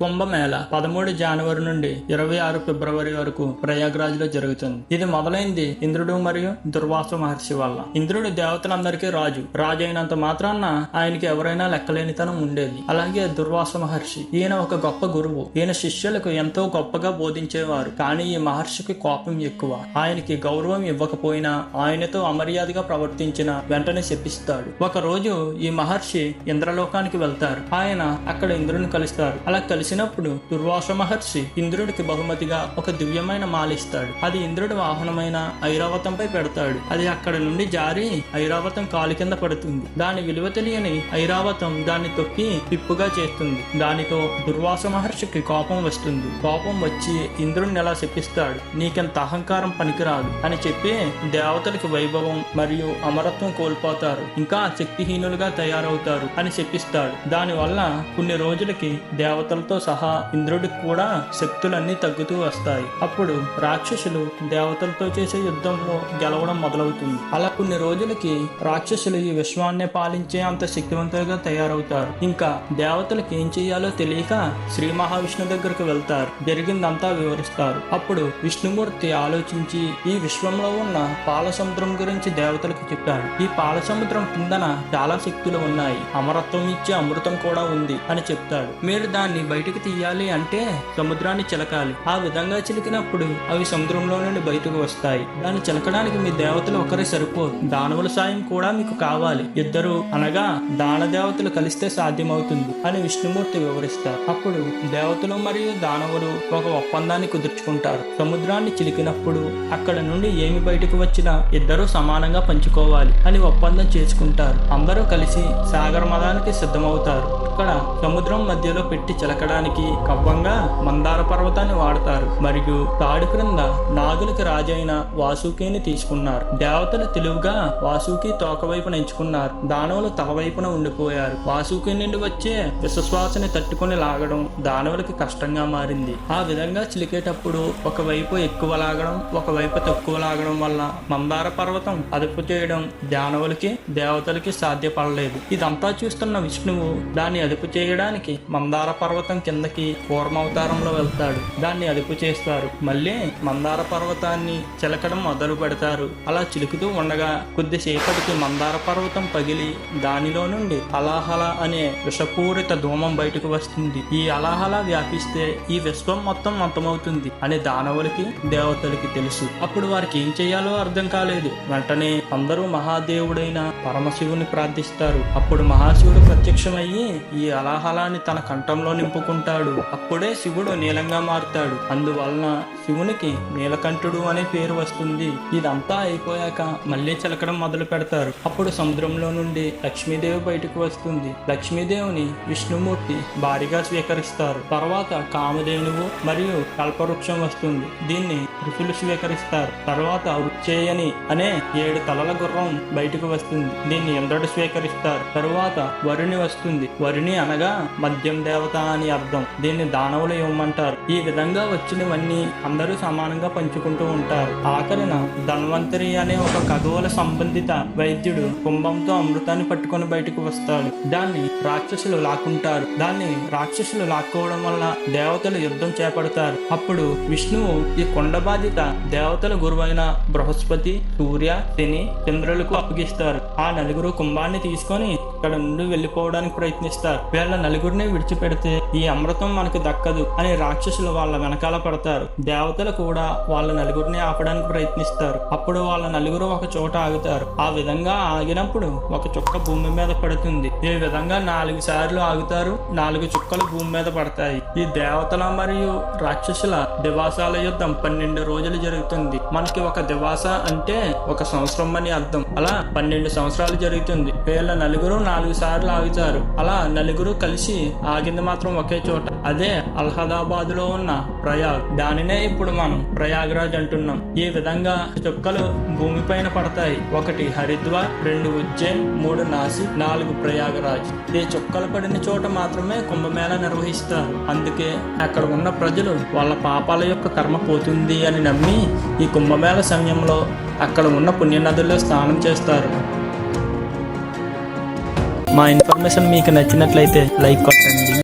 కుంభమేళ పదమూడు జనవరి నుండి ఇరవై ఆరు ఫిబ్రవరి వరకు ప్రయాగ్రాజ్లో జరుగుతుంది. ఇది మొదలైంది ఇంద్రుడు మరియు దుర్వాస మహర్షి వల్ల. ఇంద్రుడు దేవతలందరికీ రాజు. రాజు అయినంత మాత్రాన ఆయనకి ఎవరైనా లెక్కలేనితనం ఉండేది. అలాగే దుర్వాస మహర్షి ఈయన ఒక గొప్ప గురువు. ఈయన శిష్యులకు ఎంతో గొప్పగా బోధించేవారు. కానీ ఈ మహర్షికి కోపం ఎక్కువ. ఆయనకి గౌరవం ఇవ్వకపోయినా ఆయనతో అమర్యాదగా ప్రవర్తించిన వెంటనే శపిస్తాడు. ఒక రోజు ఈ మహర్షి ఇంద్రలోకానికి వెళ్తారు. ఆయన అక్కడ ఇంద్రుని కలుస్తారు. అలా కలిసి కలిసినప్పుడు దుర్వాస మహర్షి ఇంద్రుడికి బహుమతిగా ఒక దివ్యమైన మాలిస్తాడు. అది ఇంద్రుడి వాహనమైన ఐరావతంపై పెడతాడు. అది అక్కడ నుండి జారి ఐరావతం కాలు కింద పడుతుంది. దాని విలువ తెలియని ఐరావతం దాన్ని తొక్కి పిప్పుగా చేస్తుంది. దానితో దుర్వాస మహర్షికి కోపం వస్తుంది. కోపం వచ్చి ఇంద్రుడిని ఎలా శపిస్తాడు? నీకెంత అహంకారం పనికిరాదు అని చెప్పి దేవతలకి వైభవం మరియు అమరత్వం కోల్పోతారు. ఇంకా శక్తిహీనులుగా తయారవుతారు అని శపిస్తాడు. దానివల్ల కొన్ని రోజులకి దేవతలతో సహా ఇంద్రుడికి కూడా శక్తులన్నీ తగ్గుతూ వస్తాయి. అప్పుడు రాక్షసులు దేవతలతో చేసే యుద్ధంలో గెలవడం మొదలవుతుంది. అలా కొన్ని రోజులకి రాక్షసులు ఈ విశ్వాన్ని పాలించే అంత శక్తివంతులుగా తయారవుతారు. ఇంకా దేవతలకు ఏం చేయాలో తెలియక శ్రీ మహావిష్ణు దగ్గరకు వెళ్తారు. జరిగిందంతా వివరిస్తారు. అప్పుడు విష్ణుమూర్తి ఆలోచించి ఈ విశ్వంలో ఉన్న పాలసముద్రం గురించి దేవతలకు చెప్పాడు. ఈ పాలసముద్రం కిందన చాలా శక్తులు ఉన్నాయి. అమరత్వం ఇచ్చే అమృతం కూడా ఉంది అని చెప్తాడు. మీరు దాన్ని బయట బయటకు తీయాలి అంటే సముద్రాన్ని చిలకాలి. ఆ విధంగా చిలికినప్పుడు అవి సముద్రంలో నుండి బయటకు వస్తాయి. దాన్ని చిలకడానికి మీ దేవతలు ఒకరే సరిపోరు. దానవుల సాయం కూడా మీకు కావాలి. ఇద్దరు అనగా దాన దేవతలు కలిస్తే సాధ్యమవుతుంది అని విష్ణుమూర్తి వివరిస్తారు. అప్పుడు దేవతలు మరియు దానవులు ఒక ఒప్పందాన్ని కుదుర్చుకుంటారు. సముద్రాన్ని చిలికినప్పుడు అక్కడ నుండి ఏమి బయటకు వచ్చినా ఇద్దరూ సమానంగా పంచుకోవాలి అని ఒప్పందం చేసుకుంటారు. అందరూ కలిసి సాగర మదానికి సిద్ధమవుతారు. ఇక్కడ సముద్రం మధ్యలో పెట్టి చిలకడానికి కవ్వంగా మందార పర్వతాన్ని వాడతారు. మరియు తాడు క్రింద నాగులకి రాజైన వాసుకిని తీసుకున్నారు. దేవతలు తెలివిగా వాసుకి తోక వైపున ఎంచుకున్నారు. దానవులు తల వైపున ఉండిపోయారు. వాసుకి నుండి వచ్చే విశ్వశ్వాసని తట్టుకొని లాగడం దానవులకి కష్టంగా మారింది. ఆ విధంగా చిలికేటప్పుడు ఒకవైపు ఎక్కువ లాగడం ఒకవైపు తక్కువ లాగడం వల్ల మందార పర్వతం అదుపు చేయడం దానవులకి దేవతలకి సాధ్యపడలేదు. ఇదంతా చూస్తున్న విష్ణువు దాన్ని అదుపు చేయడానికి మందార పర్వతం కిందకి కూర్మావతారంలో వెళ్తాడు. దాన్ని అదుపు చేస్తారు. మళ్ళీ మందార పర్వతాన్ని చిలకడం మొదలు పెడతారు. అలా చిలుకుతూ ఉండగా కొద్దిసేపటికి మందార పర్వతం పగిలి దానిలో నుండి అలాహల అనే విషపూరిత ధూమం బయటకు వస్తుంది. ఈ అలాహల వ్యాపిస్తే ఈ విశ్వం మొత్తం అంతమవుతుంది అని దానవులకి దేవతలకి తెలుసు. అప్పుడు వారికి ఏం చేయాలో అర్థం కాలేదు. వెంటనే అందరూ మహాదేవుడైన పరమశివుని ప్రార్థిస్తారు. అప్పుడు మహాశివుడు ప్రత్యక్షమయ్యి ఈ అలాహలాన్ని తన కంఠంలో నింపుకుంటాడు. అప్పుడే శివుడు నీలంగా మారుతాడు. అందువలన శివునికి నీలకంఠుడు అనే పేరు వస్తుంది. ఇదంతా అయిపోయాక మళ్ళీ చిలకడం మొదలు పెడతారు. అప్పుడు సముద్రంలో నుండి లక్ష్మీదేవి బయటకు వస్తుంది. లక్ష్మీదేవిని విష్ణుమూర్తి భారీగా స్వీకరిస్తారు. తర్వాత కామధేనువు మరియు కల్పవృక్షం వస్తుంది. దీన్ని ఋషులు స్వీకరిస్తారు. తర్వాత వృక్షేయని అనే ఏడు తలల గుర్రం బయటకు వస్తుంది. దీన్ని ఇంద్రుడు స్వీకరిస్తారు. తరువాత వరుణి వస్తుంది. వరుణి అనగా మద్యం దేవత అని అర్థం. దీన్ని దానవులు ఇవ్వమంటారు. ఈ విధంగా వచ్చినవన్నీ అందరూ సమానంగా పంచుకుంటూ ఉంటారు. ఆఖరిన ధన్వంతరి అనే ఒక ఖగోళ సంబంధిత వైద్యుడు కుంభంతో అమృతాన్ని పట్టుకొని బయటకు వస్తాడు. దాన్ని రాక్షసులు లాక్కుంటారు. దాన్ని రాక్షసులు లాక్కోవడం వల్ల దేవతలు యుద్ధం చేపడతారు. అప్పుడు విష్ణువు ఈ కొండ బాధ్యత దేవతల గురువైన బృహస్పతి సూర్య శని చంద్రులకు అప్పగిస్తారు. ఆ నలుగురు కుంభాన్ని తీసుకొని ఇక్కడ నుండి వెళ్ళిపోవడానికి ప్రయత్నిస్తారు. వీళ్ళ నలుగురిని విడిచిపెడితే ఈ అమృతం మనకు దక్కదు అని రాక్షసులు వాళ్ళ వెనకాల పడతారు. దేవతలు కూడా వాళ్ళ నలుగురిని ఆపడానికి ప్రయత్నిస్తారు. అప్పుడు వాళ్ళ నలుగురు ఒక చోట ఆగుతారు. ఆ విధంగా ఆగినప్పుడు ఒక చుక్క భూమి మీద పడుతుంది. ఈ విధంగా నాలుగు సార్లు ఆగుతారు. నాలుగు చుక్కలు భూమి మీద పడతాయి. ఈ దేవతల మరియు రాక్షసుల దివాసాల యుద్ధం పన్నెండు రోజులు జరుగుతుంది. మనకి ఒక దివాస అంటే ఒక సంవత్సరం అని అర్థం. అలా పన్నెండు సంవత్సరాలు జరుగుతుంది. వీళ్ళ నలుగురు నాలుగు సార్లు ఆగుతారు. అలా నలుగురు కలిసి ఆగింది మాత్రం ఒకే చోట. అదే అలహాదాబాద్లో ఉన్న ప్రయాగ్. దానినే ఇప్పుడు మనం ప్రయాగ్రాజ్ అంటున్నాం. ఈ విధంగా చుక్కలు భూమిపైన పడతాయి. ఒకటి హరిద్వార్ రెండు ఉజ్జయిన్ మూడు నాసిక్ నాలుగు ప్రయాగరాజ్. ఈ చుక్కలు పడిన చోట మాత్రమే కుంభమేళ నిర్వహిస్తారు. అందుకే అక్కడ ఉన్న ప్రజలు వాళ్ళ పాపాల యొక్క కర్మ పోతుంది అని నమ్మి ఈ కుంభమేళ సమయంలో అక్కడ ఉన్న పుణ్యనదుల్లో స్నానం చేస్తారు. మా ఇన్ఫర్మేషన్ మీకు నచ్చినట్లయితే లైక్ కొట్టండి.